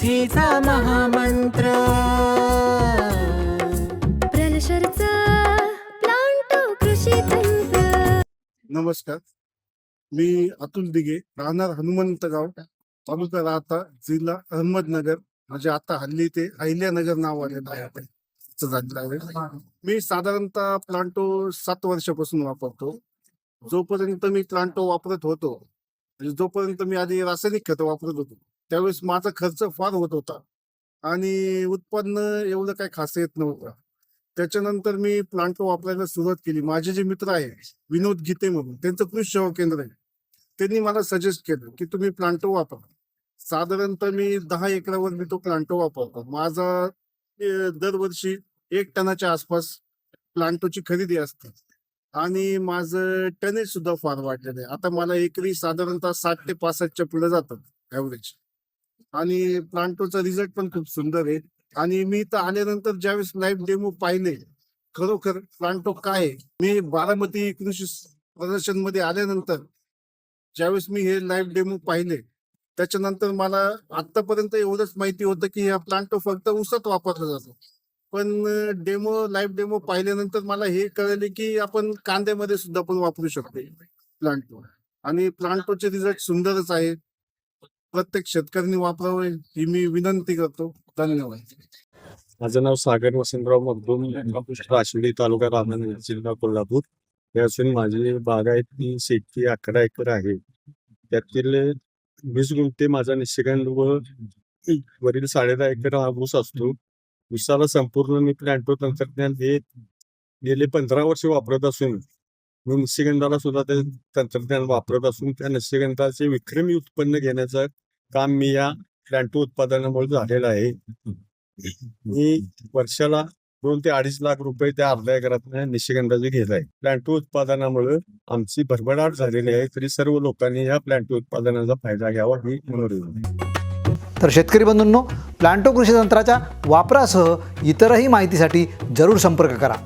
समृद्धीचा महामंत्र. प्रलशरचा प्लांटो कृषी तंत्र. नमस्कार. मी अतुल दिघे राहणार हनुमंतगाव तालुका राहता जिल्हा अहमदनगर. म्हणजे आता हल्ली ते अहिल्यानगर नाव आलेलं आहे. मी साधारणतः प्लांटो सात वर्षापासून वापरतो. जोपर्यंत मी प्लांटो वापरत होतो म्हणजे जोपर्यंत मी आधी रासायनिक खतं वापरत होतो त्यावेळेस माझा खर्च फार होत होता. आणि उत्पन्न एवढं काही खास येत नव्हतं. त्याच्यानंतर मी प्लांट वापरायला सुरुवात केली. माझे जे मित्र आहे विनोद गीते म्हणून त्यांचं कृषी सेवा केंद्र आहे. त्यांनी मला सजेस्ट केलं की तुम्ही प्लांटो वापरा. साधारणतः मी दहा एकरावर मी तो प्लांटो वापरतो. माझा दरवर्षी एक टनाच्या आसपास प्लांटोची खरेदी असते. आणि माझं टनेज सुद्धा फार वाढलेलं आहे. आता मला एकरी साधारणतः साठ ते पासष्टच्या पुढे जातात ऍव्हरेज आणि प्लांटोचा रिझल्ट पण खूप सुंदर आहे. आणि मी तर आल्यानंतर ज्यावेळेस लाईव्ह डेमो पाहिले खरोखर प्लांटो काय मी बारामती कृषी प्रदर्शनमध्ये आल्यानंतर ज्यावेळेस मी हे लाईव्ह डेमो पाहिले त्याच्यानंतर मला आतापर्यंत एवढंच माहिती होतं की हा प्लांटो फक्त उसात वापरला जातो. पण डेमो लाईव्ह डेमो पाहिल्यानंतर मला हे कळले की आपण कांद्यामध्ये सुद्धा पण वापरू शकतो. प्लांटो. आणि प्लांटोचे रिझल्ट सुंदरच आहे. प्रत्येक शेतकऱ्यांनी वापरावे ही मी विनंती करतो. धन्यवाद. माझं नाव सागर वसंतराव मगदूम राशिवडी तालुका रामनगर जिल्हा कोल्हापूर. हे असून माझी बागायती शेती अकरा एकर आहे. त्यातील वीस गुंठे माझा निशिगंध व वरील साडे दहा एकर हा ऊस असतो. ऊसाला संपूर्ण मी प्लॅन्टो तंत्रज्ञान हे गेले पंधरा वर्ष वापरत असून मी निशिगंधाला सुद्धा ते तंत्रज्ञान वापरत असून त्या निशिगंधाचे विक्रमी उत्पन्न घेण्याचं काम मी या प्लॅन्टो उत्पादनामुळे झालेलं आहे. मी वर्षाला दोन ते अडीच लाख रुपये त्या अर्ध्या एकरात निशिगंधाचे घेत आहे. प्लॅन्टो उत्पादनामुळे आमची भरभराट झालेली आहे तरी सर्व लोकांनी या प्लॅन्टो उत्पादनाचा फायदा घ्यावा ही मनोरंजन तर शेतकरी बंधूंनो प्लांटो कृषी तंत्राच्या वापरासह इतरही माहितीसाठी जरूर संपर्क करा.